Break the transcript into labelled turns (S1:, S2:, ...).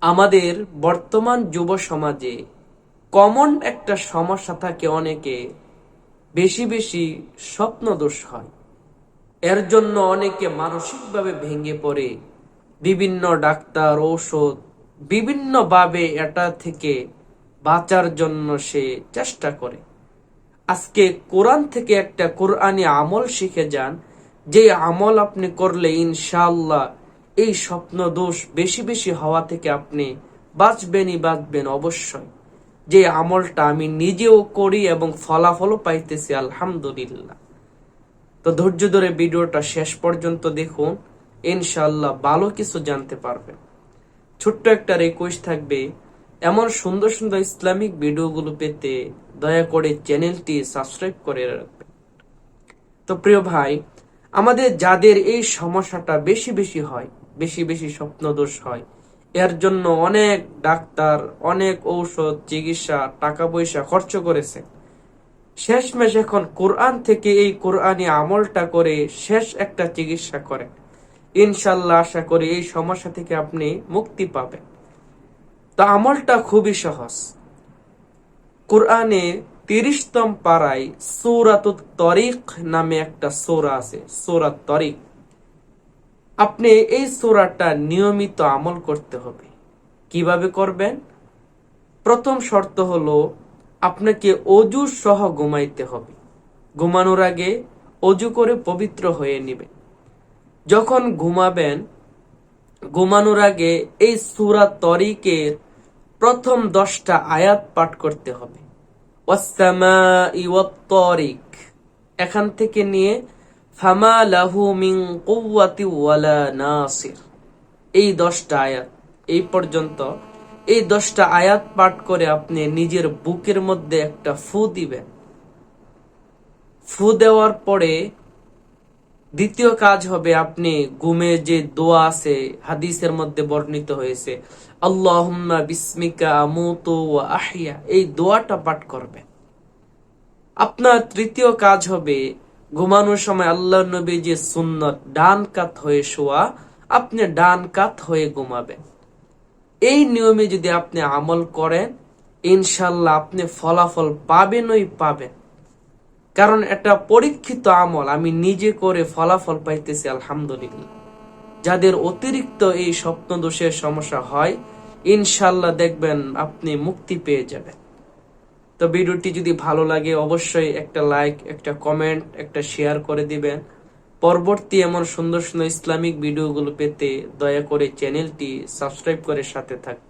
S1: আমাদের বর্তমান যুব সমাজে কমন একটা সমস্যা থাকে অনেকে, বেশি বেশি স্বপ্ন দোষ হয়। এর জন্য অনেকে মানসিকভাবে ভেঙে পড়ে। বিভিন্ন ডাক্তার, ঔষধ, বিভিন্নভাবে এটা থেকে বাঁচার জন্য সে চেষ্টা করে। আজকে কোরআন থেকে একটা কোরআনি আমল শিখে যান। যে আমল আপনি করলে ইনশাআল্লাহ এই স্বপ্ন দোষ বেশি বেশি হওয়া থেকে আপনি বাঁচবেনই বাঁচবেন অবশ্যই। যে আমলটা আমি নিজেও করি এবং ফলাফলও পাইতেছি, আলহামদুলিল্লাহ। তো ধৈর্য ধরে ভিডিওটা শেষ পর্যন্ত দেখুন, ইনশাআল্লাহ ভালো কিছু জানতে পারবেন। ছোট্ট একটা রিকোয়েস্ট থাকবে, এমন সুন্দর সুন্দর ইসলামিক ভিডিওগুলো পেতে দয়া করে চ্যানেলটি সাবস্ক্রাইব করে রাখবেন। তো প্রিয় ভাই, আমাদের যাদের এই সমস্যাটা বেশি বেশি হয় বেশি বেশি স্বপ্নদোষ হয়। এর জন্য অনেক ডাক্তার, অনেক ঔষধ, চিকিৎসা টাকা পয়সা খরচ করেছে। শেষমেশ এখন কোরআন থেকে এই কোরআনি আমলটা করে শেষ একটা চিকিৎসা করেন ইনশাল্লাহ আশা করি এই সমস্যা থেকে আপনি মুক্তি পাবেন। তো আমলটা খুবই সহজ। কোরআনে তিরিশতম পাড়ায় সৌরাত তরিক নামে একটা সৌরা আছে, সৌরাত তরিক আপনি এই সৌরাটা নিয়মিত আমল করতে হবে। কীভাবে করবেন? প্রথম শর্ত হলো আপনাকে অজু সহ ঘুমাইতে হবে। ঘুমানোর আগে অজু করে পবিত্র হয়ে নেবেন। যখন ঘুমাবেন, ঘুমানোর আগে এই সুরা তরিকের প্রথম দশটা আয়াত পাঠ করতে হবে। এখান থেকে নিয়ে ফামা লাহু মিন কুওয়াতি ওয়ালা নাসির। এই দশটা আয়াত, এই পর্যন্ত, এই দশটা আয়াত পাঠ করে আপনি নিজের বুকের মধ্যে একটা ফু দিবেন। ফু দেওয়ার পরে দ্বিতীয় কাজ হবে আপনি ঘুমে যে দোয়া আছে, হাদিসের মধ্যে বর্ণিত হয়েছে, আল্লাহুম্মা বিসমিকা আমুতু আহিয়া এই দোয়াটা পাঠ করবেন। আপনার তৃতীয় কাজ হবে ঘুমানোর সময় আল্লাহ নবী যে সুন্নত, ডান কাত হয়ে শোয়া, আপনি ডান কাত হয়ে ঘুমাবেন। এই নিয়মে যদি আপনি আমল করেন ইনশাল্লাহ আপনি ফলাফল পাবেনই পাবেন। কারণ এটা পরীক্ষিত আমল, আমি নিজে করে ফলাফল পাইতেছি, আলহামদুলিল্লাহ। যাদের অতিরিক্ত এই স্বপ্ন দোষের সমস্যা হয় ইনশাল্লাহ দেখবেন আপনি মুক্তি পেয়ে যাবেন। তো ভিডিওটি যদি ভালো লাগে, অবশ্যই একটা লাইক, একটা কমেন্ট, একটা শেয়ার করে দিবেন। পরবর্তী এমন সুন্দর সুন্দর ইসলামিক ভিডিওগুলো পেতে দয়া করে চ্যানেলটি সাবস্ক্রাইব করে সাথে থাকবেন।